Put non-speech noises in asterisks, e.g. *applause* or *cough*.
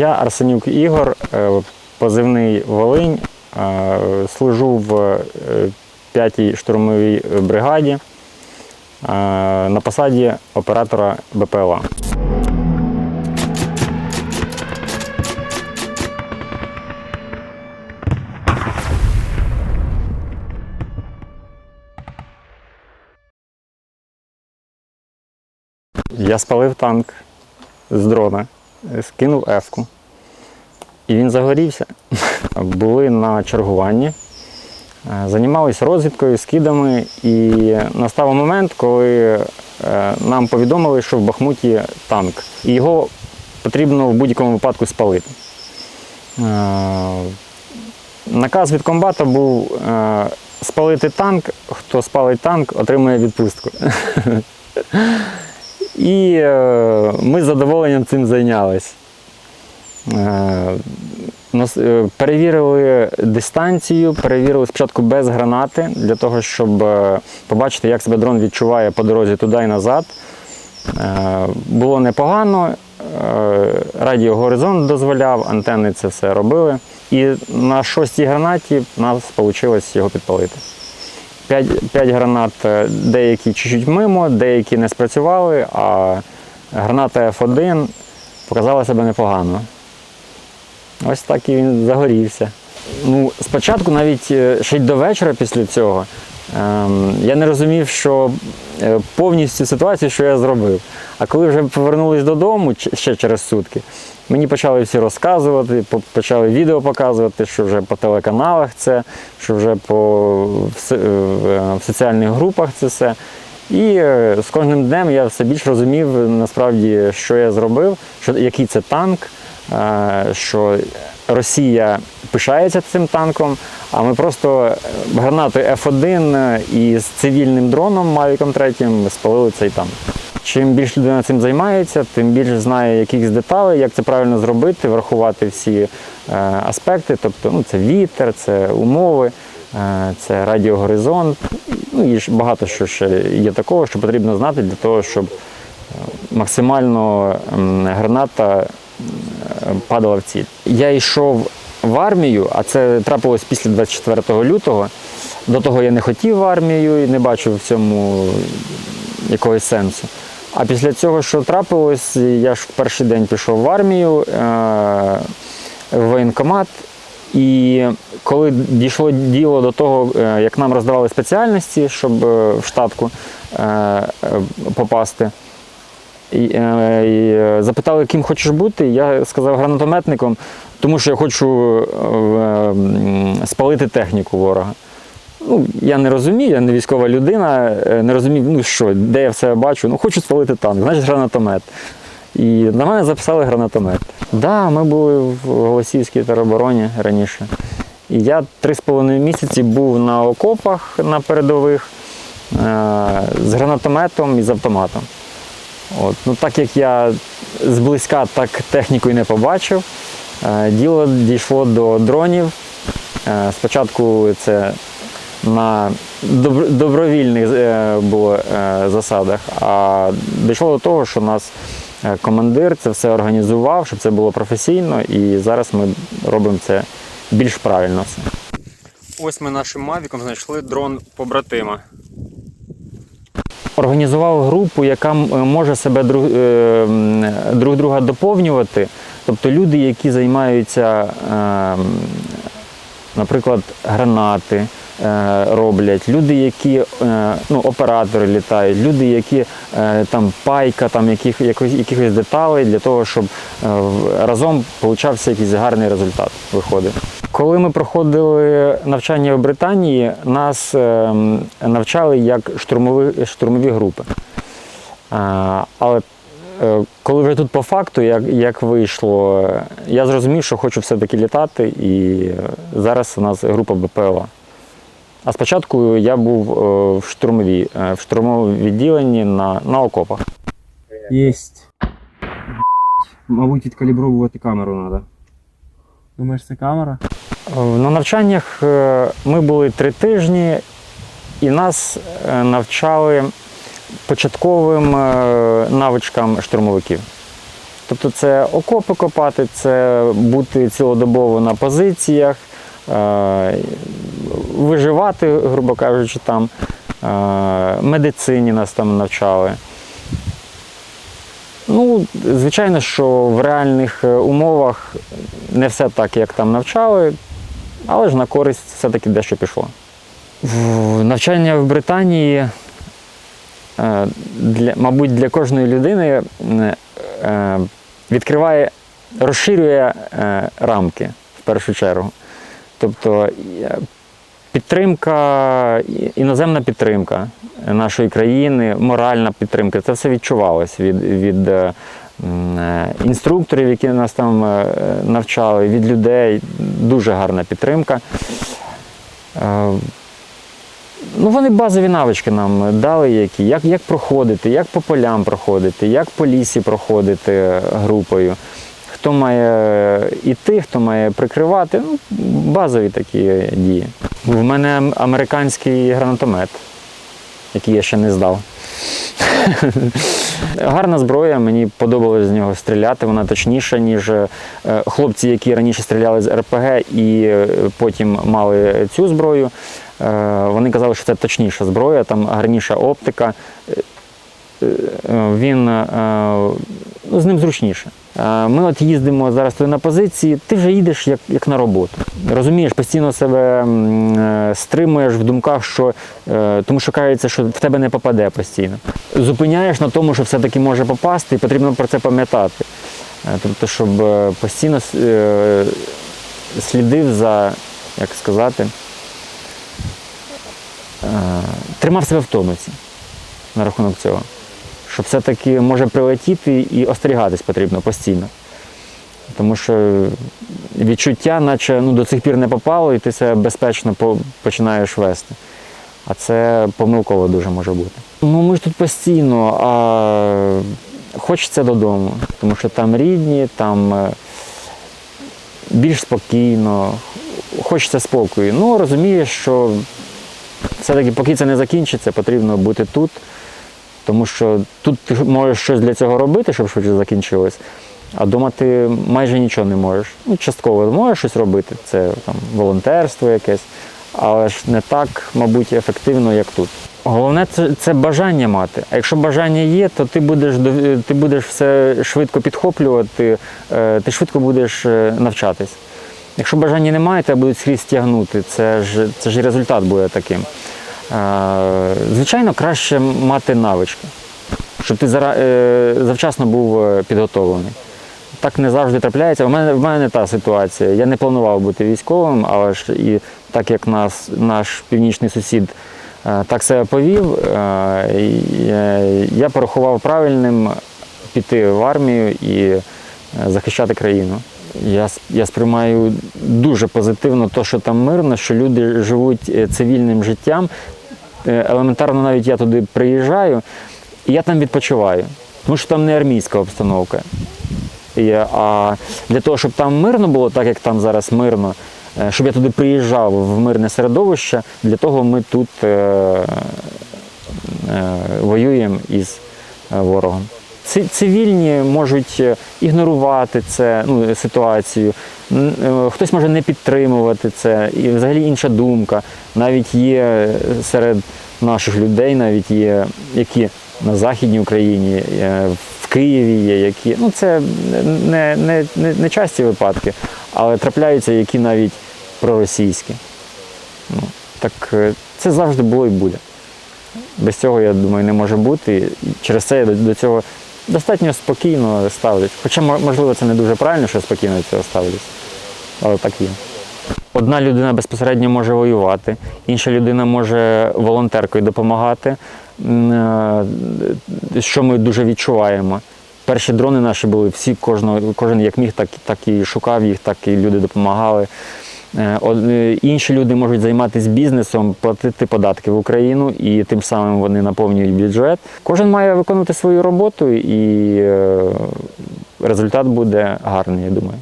Я Арсенюк Ігор, е, позивний Волинь, е, служу в 5-й штурмовій бригаді е, на посаді оператора БПЛА. Я спалив танк з дрона, скинув ефку. І він загорівся. *laughs* Були на чергуванні, е, займалися розвідкою, скидами. І настав момент, коли е, нам повідомили, що в Бахмуті танк. І його потрібно в будь-якому випадку спалити. Е, Наказ від комбата був е, спалити танк. Хто спалить танк, отримує відпустку. *laughs* І е, ми з задоволенням цим зайнялись. Е, е, Перевірили дистанцію, перевірили спочатку без гранати, для того, щоб побачити, як себе дрон відчуває по дорозі туди і назад. Було непогано, е, радіогоризонт дозволяв, антени це все робили. І на шостій гранаті в нас вийшло його підпалити. П'ять, п'ять гранат, е, деякі чуть-чуть мимо, деякі не спрацювали, а граната F1 показала себе непогано. Ось так і він загорівся. Ну, спочатку, навіть е, ще й до вечора після цього, я не розумів, що е, повністю ситуацію, що я зробив. А коли вже повернулись додому ще через сутки, мені почали всі розказувати, почали відео показувати, що вже по телеканалах це, що вже по в, в соціальних групах це все. І е, з кожним днем я все більш розумів насправді, що я зробив, що, який це танк, е, що Росія пишається цим танком, а ми просто е, гранатою F1 і з цивільним дроном Mavic 3 спалили цей танк. Чим більше людина цим займається, тим більше знає якихось деталей, як це правильно зробити, врахувати всі е, аспекти. Тобто ну, це вітер, це умови, е, це радіогоризонт. Ну і багато що ще є такого, що потрібно знати для того, щоб е, максимально граната е, падала в ціль. Я йшов в армію, а це трапилось після 24 лютого. До того я не хотів в армію і не бачив в цьому якогось сенсу. А після цього, що трапилось, я ж в перший день пішов в армію, е, в воєнкомат. І коли дійшло діло до того, е, як нам роздавали спеціальності, щоб е, в штатку попасти, і, е, і е, запитали, ким хочеш бути. Я сказав гранатометником, тому що я хочу е, спалити техніку ворога. Ну, я не розумію, я не військова людина, е, не розумів, ну що, де я все бачу. Ну, хочу спалити танк, значить гранатомет. І на мене записали гранатомет. Так, да, ми були в Голосівській теробороні раніше. І я три з половиною місяці був на окопах на передових з гранатометом і з автоматом. От. Ну, так як я зблизька так техніку і не побачив, е, діло дійшло до дронів. Е, Спочатку це на добр- добровільних е, було засадах, а дійшло до того, що нас командир це все організував, щоб це було професійно, і зараз ми робимо це більш правильно. Ось ми нашим мавіком знайшли дрон побратима. Організував групу, яка може себе друг, е, друг друга доповнювати. Тобто люди, які займаються, е, наприклад, гранати е, роблять, люди, які ну, оператори літають, люди, які там пайка, там яких, якихось деталей для того, щоб разом получався якийсь гарний результат виходить. Коли ми проходили навчання в Британії, нас е, навчали як штурмові, штурмові групи. Але е, коли вже тут по факту, як, як вийшло, я зрозумів, що хочу все-таки літати, і зараз у нас група БПЛА. А спочатку я був е, в штурмовій, е, в штурмовому відділенні на, на окопах. Єсть. Мабуть, відкалібровувати камеру треба. Думаєш, це камера? На навчаннях е, ми були три тижні, і нас е, навчали початковим е, навичкам штурмовиків. Тобто це окопи копати, це бути цілодобово на позиціях, виживати, грубо кажучи, там, медицині нас там навчали. Ну, звичайно, що в реальних умовах не все так, як там навчали, але ж на користь все-таки дещо пішло. Навчання в Британії, е, для, мабуть, для кожної людини е, е, відкриває, розширює рамки в першу чергу. Тобто підтримка, іноземна підтримка нашої країни, моральна підтримка, це все відчувалось від, від інструкторів, які нас там е, навчали, від людей. Дуже гарна підтримка. Е, Ну, вони базові навички нам дали, які, як, як проходити, як по полям проходити, як по лісі проходити е, групою. Хто має іти, хто має прикривати. Ну, базові такі дії. У мене американський гранатомет, який я ще не здав. *laughs* Гарна зброя, мені подобалось з нього стріляти, вона точніша, ніж е, хлопці, які раніше стріляли з РПГ і е, потім мали цю зброю. Е, Вони казали, що це точніша зброя, там гарніша оптика. Він з ним зручніше. Ми от їздимо зараз на позиції, ти вже їдеш як, як на роботу. Розумієш, постійно себе е, стримуєш в думках, що е, тому що кажеться, що в тебе не попаде постійно. Зупиняєш на тому, що все-таки може попасти, і потрібно про це пам'ятати. Е, Тобто, щоб постійно слідив за, як сказати, тримав себе в тонусі на рахунок цього. Щоб все-таки може прилетіти і остерігатись потрібно постійно. Тому що відчуття, наче ну, до цих пір не попало, і ти себе безпечно починаєш вести. А це помилково дуже може бути. Ну ми ж тут постійно, а хочеться додому, тому що там рідні, там е, більш спокійно, хочеться спокою. Ну, розумієш, що все-таки, поки це не закінчиться, потрібно бути тут, тому що тут ти можеш щось для цього робити, щоб швидше закінчилось, а вдома ти майже нічого не можеш. Ну, частково можеш щось робити, це там волонтерство якесь, але ж не так, мабуть, ефективно, як тут. Головне це, це бажання мати. А якщо бажання є, то ти будеш ти будеш все швидко підхоплювати, е, ти швидко будеш е, навчатись. Якщо бажання немає, тебе будуть скрізь тягнути. Це ж, це ж результат буде таким. Звичайно, краще мати навички, щоб ти е, завчасно був е, підготовлений. Так не завжди трапляється. У мене, в мене не та ситуація. Я не планував бути військовим, але ж і так як нас, наш північний сусід е, так себе повів, я порахував правильним піти в армію і захищати країну. Я, я сприймаю дуже позитивно те, що там мирно, що люди живуть цивільним життям. Е, Елементарно навіть я туди приїжджаю, і я там відпочиваю, тому що там не армійська обстановка. А для того, щоб там мирно було, так як там зараз мирно, е, щоб я туди приїжджав в мирне середовище, для того ми тут е, воюємо із ворогом. Цивільні можуть е, ігнорувати це, ну, ситуацію, е, хтось може не підтримувати це, і взагалі інша думка. Навіть є е, серед наших людей, навіть є, які на Західній Україні, в Києві є, які. Ну, це не, не, не, не часті випадки, але трапляються, які навіть проросійські. Ну, так це завжди було і буде. Без цього, я думаю, не може бути. І через це я до цього достатньо спокійно ставлюсь. Хоча, можливо, це не дуже правильно, що спокійно цього ставлюсь. Але так є. Одна людина безпосередньо може воювати, інша людина може волонтеркою допомагати, е, що ми дуже відчуваємо. Перші дрони наші були, всі, кожного, кожен як міг, так, так і шукав їх, так і люди допомагали. Е, е, Інші люди можуть займатися бізнесом, платити податки в Україну, і тим самим вони наповнюють бюджет. Кожен має виконувати свою роботу, і е, результат буде гарний, я думаю.